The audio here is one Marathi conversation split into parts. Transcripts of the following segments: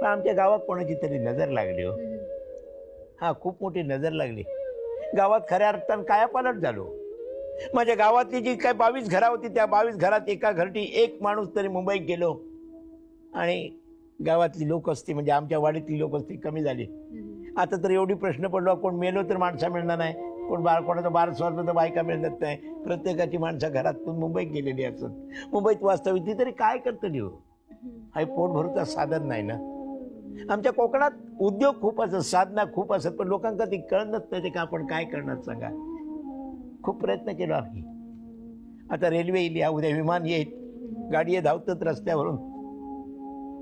पण आमच्या गावात कोणाची तरी नजर लागली हो. हा खूप मोठी नजर लागली. गावात खऱ्या अर्थानं कायापालट झालो. माझ्या गावातली जी काय बावीस घरा होती त्या बावीस घरात एका घरटी एक माणूस तरी मुंबईत गेलो. आणि गावातली लोक असती म्हणजे आमच्या वाडीतली लोक असती कमी झाली. आता तर एवढी प्रश्न पडलो कोण मेलो तर माणसं मिळणार नाही. कोण बार कोणाचं बार स्वार्थ तर बायका मिळत नाही. प्रत्येकाची माणसं घरातून मुंबईत गेलेली असत मुंबईत वास्तविक ती तरी काय करतली हो हा पोट भरूचा साधन नाही ना. आमच्या कोकणात उद्योग खूप असत साधना खूप असत पण लोकांना ती कळणच नाही ते का आपण काय करणार सांगा. खूप प्रयत्न केलो आम्ही. आता रेल्वे येईल या उद्या विमान येईल गाडी धावतात रस्त्यावरून.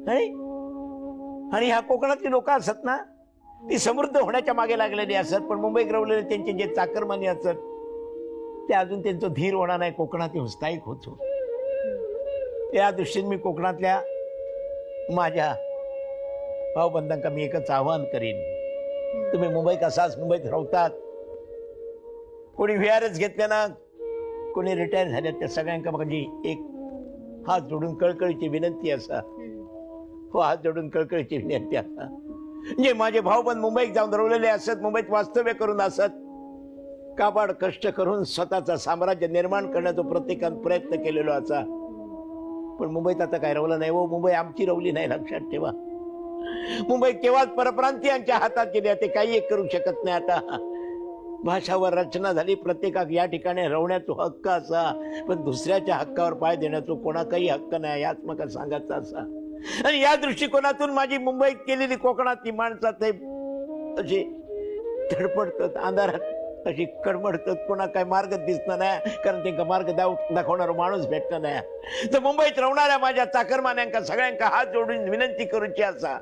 नाही आणि ह्या कोकणातली लोक असत ना ती समृद्ध होण्याच्या मागे लागलेली असत पण मुंबईत रवलेले त्यांचे जे चाकरमानी असत ते अजून त्यांचं धीर होणार नाही कोकणात स्थायिक होतो. त्या दृष्टीने मी कोकणातल्या माझ्या भावबंधांका मी एकच आवाहन करीन. तुम्ही मुंबईत असाच मुंबईत राहतात. कोणी व्ही आर एस घेतल्या ना कोणी रिटायर झाल्या त्या सगळ्यांका माझी एक हात जोडून कळकळीची विनंती असा. हो हात जोडून कळकळीची विनंती असा. जे माझे भाऊबंद मुंबईत जाऊन रवलेले असत मुंबईत वास्तव्य करून असत काबाड कष्ट करून स्वतःचा साम्राज्य निर्माण करण्याचा प्रत्येकानं प्रयत्न केलेलो असा. पण मुंबईत आता काय रवलं नाही हो मुंबई आमची रवली नाही लक्षात ठेवा. मुंबई केव्हाच परप्रांतीयांच्या हातात गेली ते काही एक करू शकत नाही आता. भाषावर रचना झाली प्रत्येकाक या ठिकाणी रवण्याचा हक्क असा पण दुसऱ्याच्या हक्कावर पाय देण्याचा कोणाचाही हक्क नाही याच मग सांगायचा असा. आणि या दृष्टिकोनातून माझी मुंबईत केलेली कोकणातली माणसात ते अशी धडपडतात अंधारात अशी कडमडतात कोणा काय मार्ग दिसणार नाही कारण त्यांना मार्ग दाव दाखवणारा माणूस भेटणार नाही. तर मुंबईत राहणाऱ्या माझ्या चाकरमान्यांका सगळ्यांका हात जोडून विनंती करूची असा.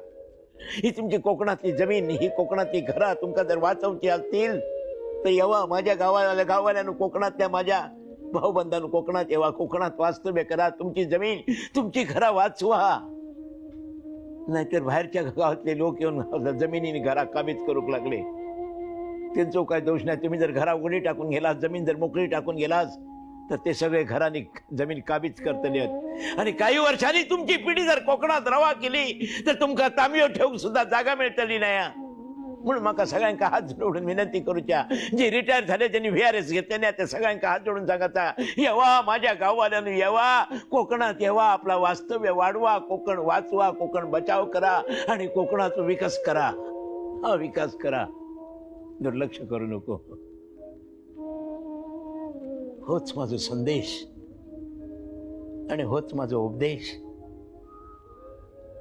ही तुमची कोकणातली जमीन ही कोकणातली घरा तुमका जर वाचवची असतील तर येवा माझ्या गावाला गाववाल्यानं कोकणातल्या माझ्या भाऊबंधानं कोकणात येवा कोकणात वास्तव्य करा तुमची जमीन तुमची घरा वाचवा. नाहीतर बाहेरच्या गावातले लोक येऊन जमिनीने घरा काबीज करूक लागले. त्यांचं काय दोष नाही तुम्ही जर घरा उघडी टाकून गेलास जमीन जर मोकळी टाकून गेलास तर ते सगळे घराने जमीन काबीज करतले आहेत. आणि काही वर्षांनी तुमची पिढी जर कोकणात रवा केली तर तुमका तांबयो ठेवून सुद्धा जागा मिळतली नाही. म्हणून म्हाका सगळ्यांका हात जोडून विनंती करूच्या जे रिटायर झाले त्यांनी व्ही आर एस घेतले त्या सगळ्यांका हात जोडून सांगायचा येवा माझ्या गाववाल्यानं येवा कोकणात येवा आपला वास्तव्य वाढवा कोकण वाचवा कोकण बचाव करा आणि कोकणाचा विकास करा. हा विकास करा. दुर्लक्ष करू नको. होच माझा संदेश आणि होच माझा उपदेश.